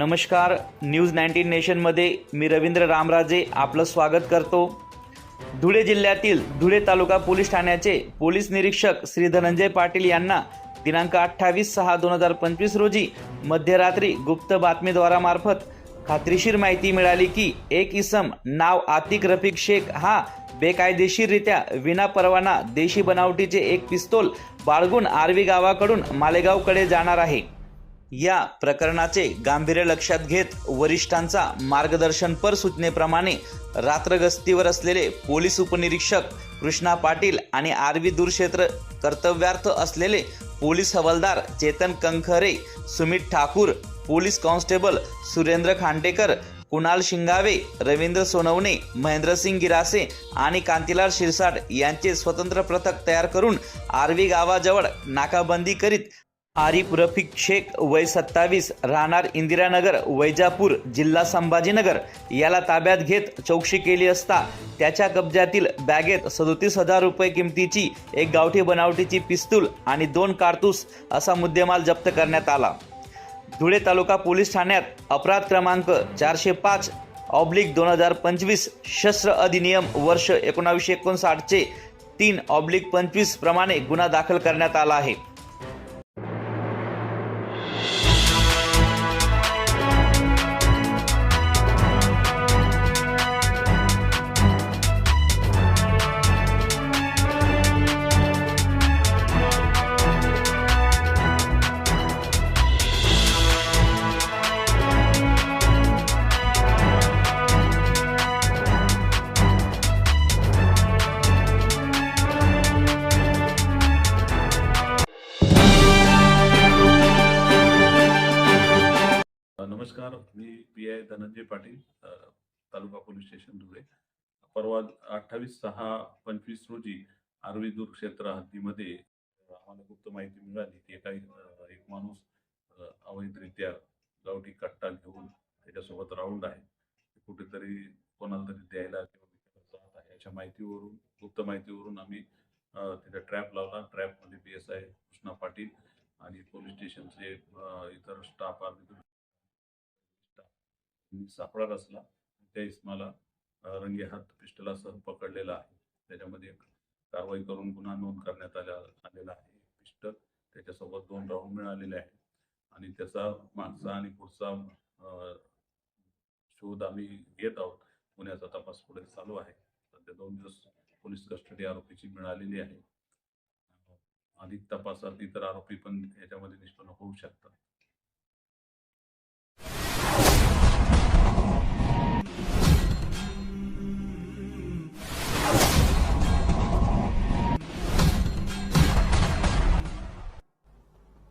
नमस्कार news nineteen नेशनमध्ये मी रवींद्र रामराजे आपलं स्वागत करतो. धुळे जिल्ह्यातील धुळे तालुका पोलीस ठाण्याचे पोलीस निरीक्षक श्री धनंजय पाटील यांना दिनांक अठ्ठावीस सहा दोन हजार पंचवीस रोजी मध्यरात्री गुप्त बातमीद्वारामार्फत खात्रीशीर माहिती मिळाली की एक इसम नाव आतिक रफिक शेख हा बेकायदेशीररित्या विनापरवाना देशी बनावटीचे एक पिस्तोल बाळगून आर्वी गावाकडून मालेगावकडे जाणार आहे. या प्रकरणाचे गांभीर्य लक्षात घेत वरिष्ठांचा मार्गदर्शनपर सूचनेप्रमाणे रात्रगस्तीवर असलेले पोलीस उपनिरीक्षक कृष्णा पाटील आणि आर्वी दूरक्षेत्र कर्तव्यार्थ असलेले पोलीस हवालदार चेतन कंखरे सुमित ठाकूर पोलीस कॉन्स्टेबल सुरेंद्र खांडेकर कुणाल शिंगावे रवींद्र सोनवणे महेंद्रसिंग गिरासे आणि कांतीलाल शिरसाट यांचे स्वतंत्र पथक तयार करून आर्वी गावाजवळ नाकाबंदी करीत आरिफ रफिक शेख वय सत्तावीस राहणार इंदिरानगर वैजापूर जिल्हा संभाजीनगर. याला ताब्यात घेत चौकशी केली असता त्याच्या कब्जातील बॅगेत सदोतीस हजार रुपये किमतीची एक गावठी बनावटीची पिस्तूल आणि दोन कारतूस असा मुद्देमाल जप्त करण्यात आला. धुळे तालुका पोलीस ठाण्यात अपराध क्रमांक चारशे पाच ऑब्लिक दोन हजार पंचवीस शस्त्र अधिनियम वर्ष एकोणावीसशे एकोणसाठचे तीन ऑब्लिक पंचवीस प्रमाणे गुन्हा दाखल करण्यात आला आहे. नमस्कार मी P I Dhananjay Patil taluka police station Dhule. परवा अठ्ठावीस सहा पंचवीस रोजी आरवी दूर क्षेत्र हद्दीमध्ये आम्हाला गुप्त माहिती मिळाली. की एका एक माणूस अवैधरित्या गावठी कट्टा घेऊन त्याच्यासोबत राऊंड आहे. कुठेतरी कोणाला तरी द्यायला किंवा जात आहे. अशा माहितीवरून गुप्त माहितीवरून आम्ही तिथे ट्रॅप लावला. ट्रॅपमध्ये P S I Krishna Patil आणि पोलीस स्टेशनचे इतर स्टाफ आर्मी सापळा रचला त्या इस्माला अ, रंगे हात पिस्टलासह पकडलेला आहे. त्याच्यामध्ये कारवाई करून गुन्हा नोंद करण्यात आल्या आलेला आहे. पिस्टल त्याच्यासोबत दोन राऊंड मिळालेले आहे आणि त्याचा मागचा आणि पुढचा शोध आम्ही घेत आहोत. गुन्ह्याचा तपास पुढे चालू आहे. सध्या दोन दिवस पोलीस कस्टडी आरोपीची मिळालेली आहे. अधिक तपासात इतर आरोपी पण याच्यामध्ये निष्पन्न होऊ शकतात.